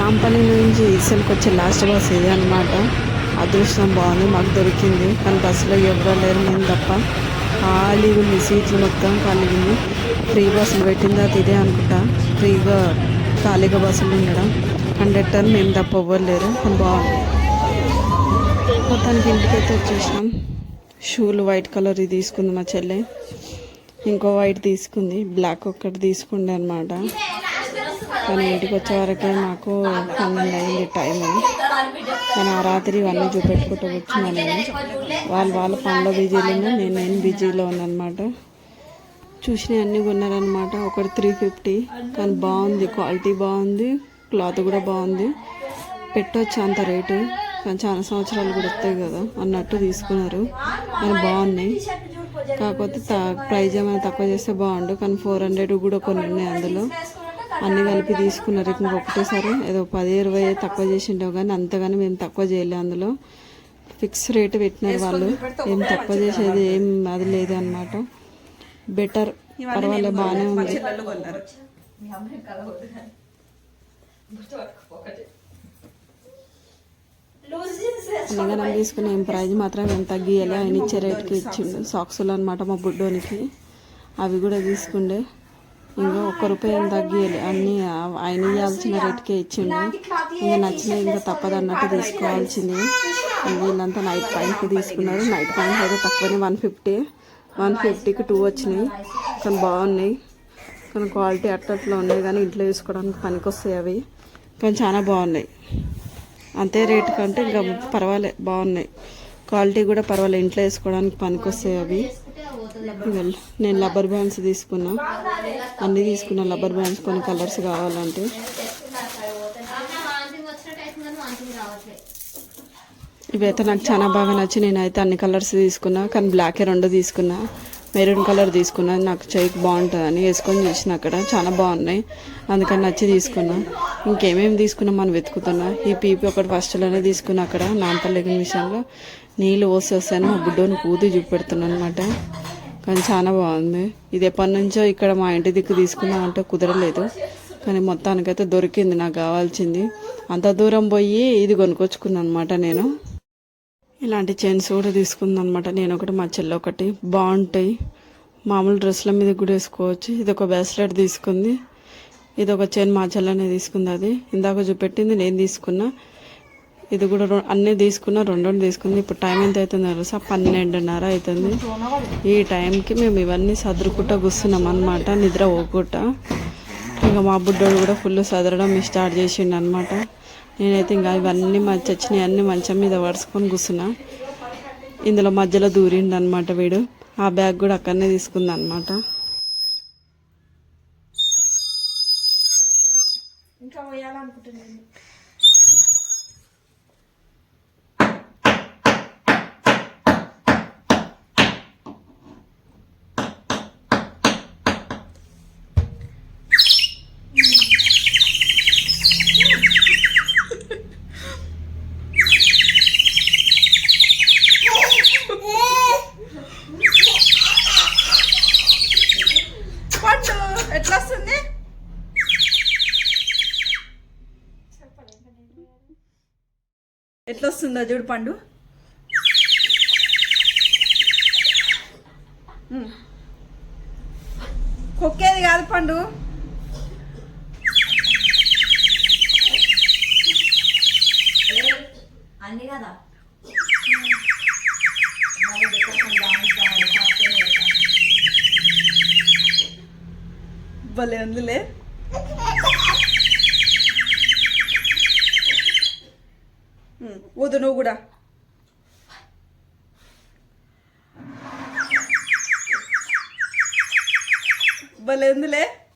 రాంపల్లి నుంచి ఈసెల్కి వచ్చే last bus ఇది అనమాట అదృష్టం బాగుంది మాకు దొరికింది. కానీ బస్సులో ఎవరు లేరు నేను తప్ప. ఖాళీ ఉంది సీట్లు మొత్తం ఖాళీగా ఉంది. ఫ్రీ బస్సులు పెట్టిందా అది ఇదే అనుకుంటా. ఫ్రీగా ఖాళీగా బస్సులు ఉండడం. కండక్టర్ మేము తప్ప ఎవ్వరు లేరు కానీ బాగుంది. మొత్తానికి ఇంటికైతే వచ్చేసినాం. షూలు వైట్ కలర్ తీసుకుంది మా చెల్లె. ఇంకో వైట్ తీసుకుంది బ్లాక్ ఒక్కటి తీసుకుండే అనమాట కానీ ఇంటికి వచ్చేవరకే మాకు పన్నెండు అయింది టైం కానీ ఆ రాత్రి ఇవన్నీ చూపెట్టుకుంటూ కూర్చున్నాను నేను. వాళ్ళు వాళ్ళ పనిలో బిజీలో ఉన్నా నేను నేను బిజీలో ఉన్నానమాట చూసిన అన్నీ కొన్నారనమాట ఒకటి త్రీ ఫిఫ్టీ కానీ బాగుంది క్వాలిటీ బాగుంది క్లాత్ కూడా బాగుంది. పెట్టొచ్చు అంత రేటు కానీ చాలా సంవత్సరాలు కూడా వస్తాయి కదా అన్నట్టు తీసుకున్నారు. కానీ బాగున్నాయి. కాకపోతే త- ప్రైజ్ ఏమైనా తక్కువ చేస్తే బాగుండు కానీ ఫోర్ హండ్రెడ్ కూడా కొన్ని ఉన్నాయి అందులో. అన్నీ కలిపి తీసుకున్నారు ఇంకొకటేసారి ఏదో పది ఇరవై తక్కువ చేసిండవు కానీ అంతగాని మేము తక్కువ చేయలే అందులో. ఫిక్స్ రేటు పెట్టినారు వాళ్ళు. ఏం తక్కువ చేసేది ఏం అది లేదు అనమాట బెటర్ పర్వాలేదు బాగానే ఉంది. అనగానే తీసుకున్న ఏం ప్రైజ్ మాత్రం ఏం తగ్గియాలి. ఆయన ఇచ్చే రేట్కి ఇచ్చిండు. సాక్సులు అనమాట మా బుడ్డోనికి. అవి కూడా తీసుకుండే. ఇంకా ఒక్క రూపాయి ఏం తగ్గియాలి అన్నీ ఆయన ఇవ్వాల్సిన రేట్కే ఇచ్చిండు. ఇంకా నచ్చిన ఇంకా తప్పదు అన్నట్టు తీసుకోవాల్సింది వీళ్ళంతా నైట్ పాయింట్కి తీసుకున్నారు. నైట్ పాయింట్ అయితే తక్కువనే వన్ ఫిఫ్టీ. వన్ ఫిఫ్టీకి టూ వచ్చినాయి. కానీ బాగున్నాయి. కానీ క్వాలిటీ అట్టట్లో ఉన్నాయి. కానీ ఇంట్లో వేసుకోవడానికి పనికొస్తాయి అవి. కానీ చాలా బాగున్నాయి. అంతే రేటు కంటే ఇంకా పర్వాలే బాగున్నాయి. క్వాలిటీ కూడా పర్వాలేదు ఇంట్లో వేసుకోవడానికి పనికొస్తాయి అవి. నేను రబ్బర్ బ్యాండ్స్ తీసుకున్నా. అన్నీ తీసుకున్నా. రబ్బర్ బ్యాండ్స్ కొన్ని కలర్స్ కావాలంటే. ఇవైతే నాకు చాలా బాగా నచ్చి నేనైతే అన్ని కలర్స్ తీసుకున్నా. కానీ బ్లాక్ రెండు తీసుకున్నా. మెరూన్ కలర్ తీసుకున్నా నాకు చెయ్యికి బాగుంటుందని వేసుకొని చూసిన అక్కడ. చాలా బాగున్నాయి. అందుకని నచ్చి తీసుకున్నా. ఇంకేమేమి తీసుకున్నా మనం వెతుకుతున్నా. ఈ పీపీ ఒకటి ఫస్ట్లోనే తీసుకున్నా అక్కడ నాంపల్లి విషయంలో నీళ్ళు పోసి వస్తాను. మా బుడ్డోని కూది చూపెడుతున్నాను అనమాట కానీ చాలా బాగుంది. ఇది ఎప్పటి నుంచో ఇక్కడ మా ఇంటి దిక్కు తీసుకుందామంటే కుదరలేదు. కానీ మొత్తానికైతే దొరికింది నాకు కావాల్సింది. అంత దూరం పోయి ఇది కొనుక్కొచ్చుకున్నాను అనమాట నేను. ఇలాంటి చైన్స్ కూడా తీసుకుందనమాట. అనమాట నేను ఒకటి మా చెల్లి ఒకటి. బాగుంటాయి. మామూలు డ్రెస్ల మీద కూడా వేసుకోవచ్చు ఇది ఒక బ్రాస్లెట్ తీసుకుంది. ఇది ఒక చైన్ మా చెల్లనే తీసుకుంది అది. ఇందాక చూపెట్టింది నేను తీసుకున్నా. ఇది కూడా అన్నీ తీసుకున్నా రెండు రెండు తీసుకుంది. ఇప్పుడు టైం ఎంత అవుతుంది తెలుసా? పన్నెండున్నర అవుతుంది. ఈ టైంకి మేము ఇవన్నీ సదురుకుంటా కూర్చున్నాం అనమాట నిద్ర పోకుండా. ఇంకా మా బుడ్డోడు కూడా ఫుల్ సదరడం స్టార్ట్ చేసిండు అనమాట నేనైతే ఇంకా ఇవన్నీ మంచి చచ్చినాయి అన్ని మంచం మీద పడుచుకొని కూర్చున్నా. ఇందులో మధ్యలో దూరిండు అనమాట వీడు. ఆ బ్యాగ్ కూడా అక్కడనే తీసుకుంది అనమాట ఇంకా పోయాలనుకుంటున్నాను పండు ఎట్లా వస్తుంది ఎట్లా వస్తుందో చూడు పండు. కొక్కేది కాదు పండు. అన్ని కదా? భలే ఉందిలే. ఊదు నువ్వు కూడా? భలే ఉందిలే.